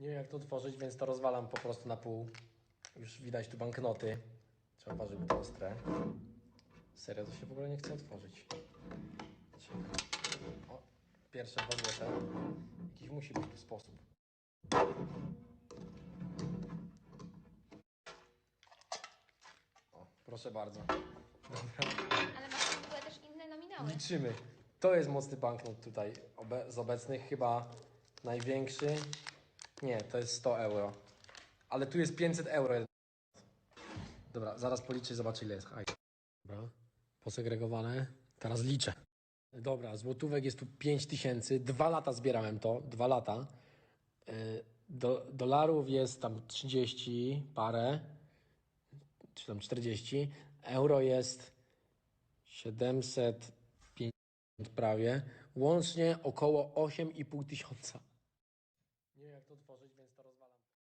Nie wiem jak to otworzyć, więc to rozwalam po prostu na pół. Już widać tu banknoty. Trzeba uważać, bo to ostre. Serio, to się w ogóle nie chce otworzyć. O, pierwsze dwa złote. Jakiś musi być tu sposób. O, proszę bardzo. Ale masz w ogóle też inne nominały. Liczymy. To jest mocny banknot tutaj obe z obecnych, chyba największy. Nie, to jest 100 euro. Ale tu jest 500 euro. Dobra, zaraz policzę zobaczę ile jest. Aj. Dobra, posegregowane. Teraz liczę. Dobra, złotówek jest tu 5000. Dwa lata zbierałem to, dwa lata. Y, Do, dolarów jest tam 30 parę, czy tam 40. Euro jest 750 prawie. Łącznie około 8,5 tysiąca. Nie wiem jak to otworzyć, więc to rozwalam.